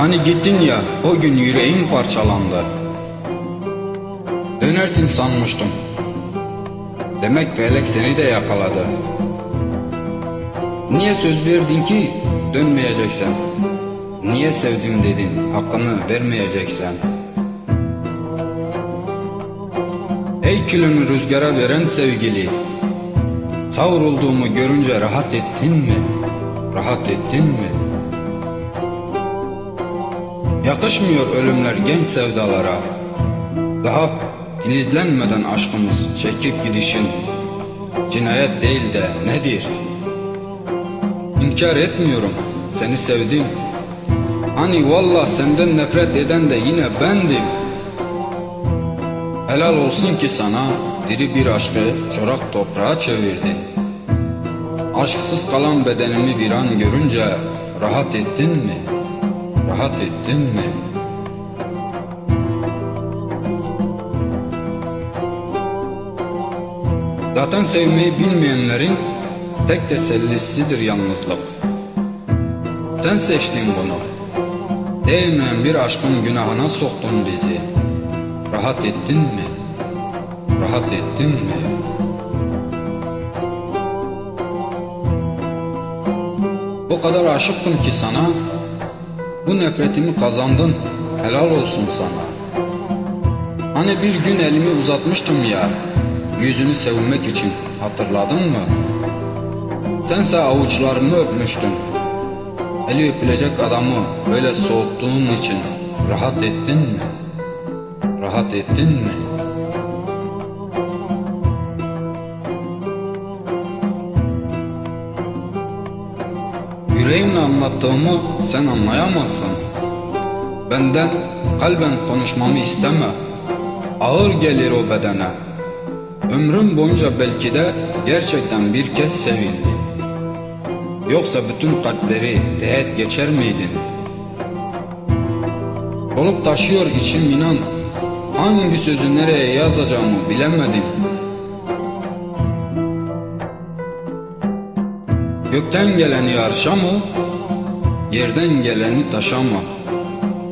Hani gittin ya o gün yüreğim parçalandı. Dönersin sanmıştım. Demek felek seni de yakaladı. Niye söz verdin ki dönmeyeceksen? Niye sevdim dedin hakkını vermeyeceksen? Ey külünü rüzgara veren sevgili Savrulduğumu görünce rahat ettin mi? Rahat ettin mi? Yakışmıyor ölümler genç sevdalara Daha filizlenmeden aşkımız çekip gidişin Cinayet değil de nedir? İnkar etmiyorum seni sevdim Hani vallah senden nefret eden de yine bendim Helal olsun ki sana diri bir aşkı çorak toprağa çevirdin. Aşksız kalan bedenimi bir an görünce rahat ettin mi? Rahat ettin mi? Zaten sevmeyi bilmeyenlerin tek tesellisidir yalnızlık. Sen seçtin bunu. Değmeyen bir aşkın günahına soktun bizi. Rahat ettin mi? Rahat ettin mi? O kadar aşıktım ki sana Bu nefretimi kazandın Helal olsun sana Hani bir gün elimi uzatmıştım ya Yüzünü sevmek için hatırladın mı? Sense avuçlarımı öpmüştün Eli öpülecek adamı böyle soğuttuğun için rahat ettin mi? Rahat ettin mi? Yüreğimle anlattığımı sen anlayamazsın. Benden kalben konuşmamı isteme. Ağır gelir o bedene. Ömrüm boyunca belki de gerçekten bir kez sevildi. Yoksa bütün kalpleri teğet geçer miydin? Olup taşıyor içim inan Hangi sözü nereye yazacağımı bilemedim Gökten geleni arşa mı Yerden geleni taşa mı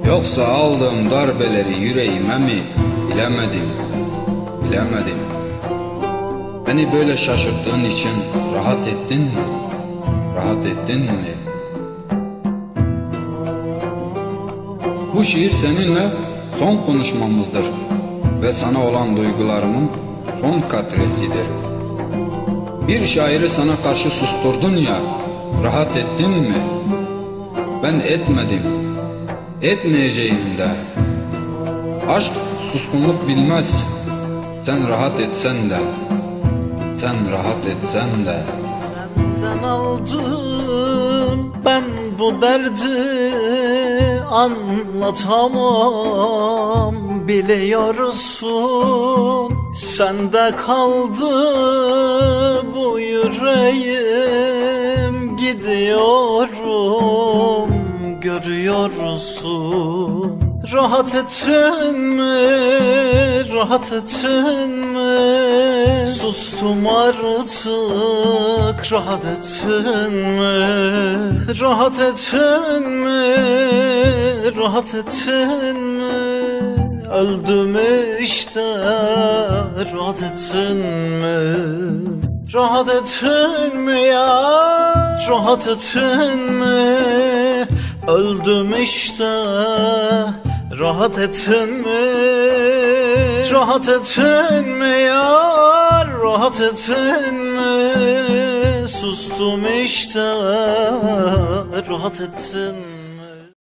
Yoksa aldığım darbeleri yüreğime mi Bilemedim Bilemedim Beni böyle şaşırttığın için rahat ettin mi? Rahat ettin mi? Bu şiir seninle son konuşmamızdır ve sana olan duygularımın son katresidir. Bir şairi sana karşı susturdun ya, rahat ettin mi? Ben etmedim, etmeyeceğim de. Aşk suskunluk bilmez, sen rahat etsen de, sen rahat etsen de. Senden aldım ben bu derdi anlatamam biliyorsun Sende kaldı bu yüreğim gidiyorum görüyorsun Rahat ettin mi, rahat ettin mi? Sustum artık, rahat ettin mi? Rahat ettin mi, rahat ettin mi? Öldüm işte, rahat ettin mi? Rahat ettin mi ya? Rahat ettin mi? Öldüm işte Rahat ettin mi? Rahat ettin mi ya? Rahat ettin mi? Sustum işte Rahat ettin?